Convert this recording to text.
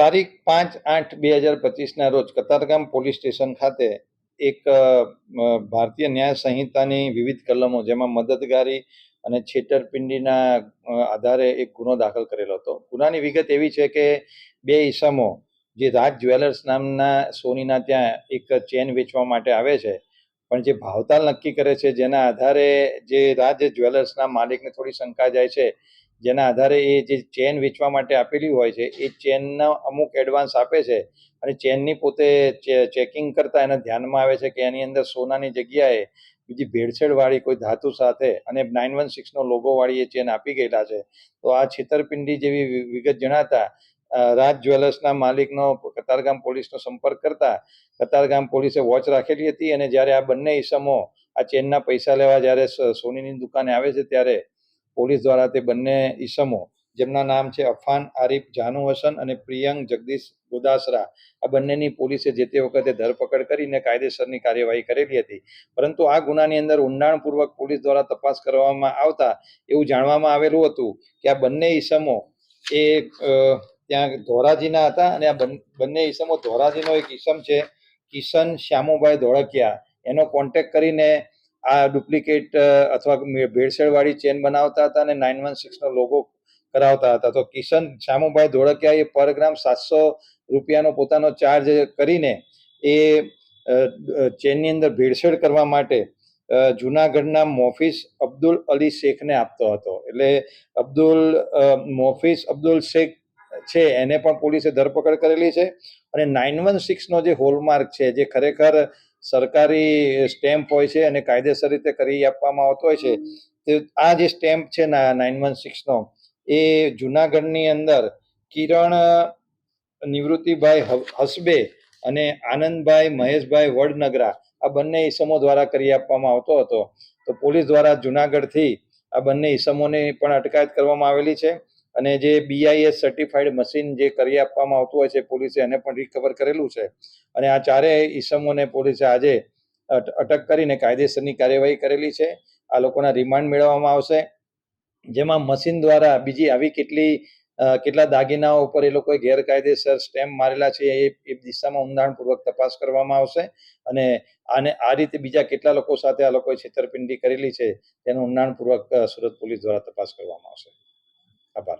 તારીખ પાંચ આઠ બે હજાર પચીસના રોજ કતારગામ પોલીસ સ્ટેશન ખાતે એક ભારતીય ન્યાય સંહિતાની વિવિધ કલમો જેમાં મદદગારી અને છેતરપિંડીના આધારે એક ગુનો દાખલ કરેલો હતો. ગુનાની વિગત એવી છે કે બે ઈસમો જે રાજ જ્વેલર્સ નામના સોનીના ત્યાં એક ચેન વેચવા માટે આવે છે, પણ જે ભાવતાલ નક્કી કરે છે જેના આધારે જે રાજ જ્વેલર્સના માલિકને થોડી શંકા જાય છે જેના આધારે એ જે ચેન વેચવા માટે આપેલી હોય છે, એ ચેનનો અમુક એડવાન્સ આપે છે અને ચેનની પોતે ચેકિંગ કરતા એને ધ્યાનમાં આવે છે કે એની અંદર સોનાની જગ્યાએ બીજી ભેળસેળવાળી કોઈ ધાતુ સાથે અને નાઇન વન સિક્સનો લોગોવાળી એ ચેન આપી ગયેલા છે. તો આ છેતરપિંડી જેવી વિગત જણાતા રાજ જ્વેલર્સના માલિકનો કતારગામ પોલીસનો સંપર્ક કરતા, કતારગામ પોલીસે વોચ રાખેલી હતી અને જ્યારે આ બંને ઈસમો આ ચેનના પૈસા લેવા જ્યારે સોનીની દુકાને આવે છે ત્યારે પોલીસ દ્વારા તે બંને ઈસમો, જેમના નામ છે અફાન, આરીફ, જાનુ હસન અને પ્રિયંક જગદીશ ગોદાસરા, આ બંનેની પોલીસે જે તે વખતે ધરપકડ કરીને કાયદેસરની કાર્યવાહી કરેલી હતી. પરંતુ આ ગુનાની અંદર ઊંડાણપૂર્વક પોલીસ દ્વારા તપાસ કરવામાં આવતા એવું જાણવામાં આવેલું હતું કે આ બંને ઈસમો એ ત્યાં ધોરાજીના હતા અને આ બંને ઈસમો ધોરાજીનો એક ઈસમ છે કિશન શ્યામુભાઈ ધોળકિયા. એનો કોન્ટેક્ટ કરીને આ ડુપ્લિકેટ અથવા ભેળસેળવાળી ચેન બનાવતા હતા અને નાઇન વન સિક્સનો લોગો કરાવતા હતા. તો કિશન શામુભાઈ ધોળકિયા એ પર ગ્રામ સાતસો રૂપિયાનો પોતાનો ચાર્જ કરીને એ ચેનની અંદર ભેળસેળ કરવા માટે જુનાગઢના મોફિસ અબ્દુલ અલી શેખને આપતો હતો. એટલે અબ્દુલ મોફિસ અબ્દુલ શેખ છે, એને પણ પોલીસે ધરપકડ કરેલી છે. અને નાઇન વન સિક્સનો જે હોલમાર્ક છે, જે ખરેખર સરકારી સ્ટેમ્પ હોય છે અને કાયદેસર રીતે કરી આપવામાં આવતો હોય છે. તે આ જે સ્ટેમ્પ છે નાઇન વન સિક્સનો, એ જુનાગઢની અંદર કિરણ, નિવૃત્તિભાઈ હસબે અને આનંદભાઈ, મહેશભાઈ વડનગરા, આ બંને ઈસમો દ્વારા કરી આપવામાં આવતો હતો. તો પોલીસ દ્વારા જુનાગઢથી આ બંને ઈસમોની પણ અટકાયત કરવામાં આવેલી છે. અને જે બીઆઈએસ સર્ટિફાઈડ મશીન જે કરી આપવામાં આવતું હોય છે, પોલીસે એને પણ રિકવર કરેલું છે. અને આ ચારેય ઈસમોને પોલીસે આજે અટ- અટક કરીને કાયદેસરની કાર્યવાહી કરેલી છે. આ લોકોના રિમાન્ડ મેળવવામાં આવશે. જેમાં મશીન દ્વારા બીજી આવી કેટલી કેટલા દાગીનાઓ ઉપર એ લોકોએ ગેરકાયદેસર સ્ટેમ્પ મારેલા છે એ એ દિશામાં ઊંડાણપૂર્વક તપાસ કરવામાં આવશે. અને આને, આ રીતે બીજા કેટલા લોકો સાથે આ લોકોએ છેતરપિંડી કરેલી છે, તેનું ઊંડાણપૂર્વક સુરત પોલીસ દ્વારા તપાસ કરવામાં આવશે. আবার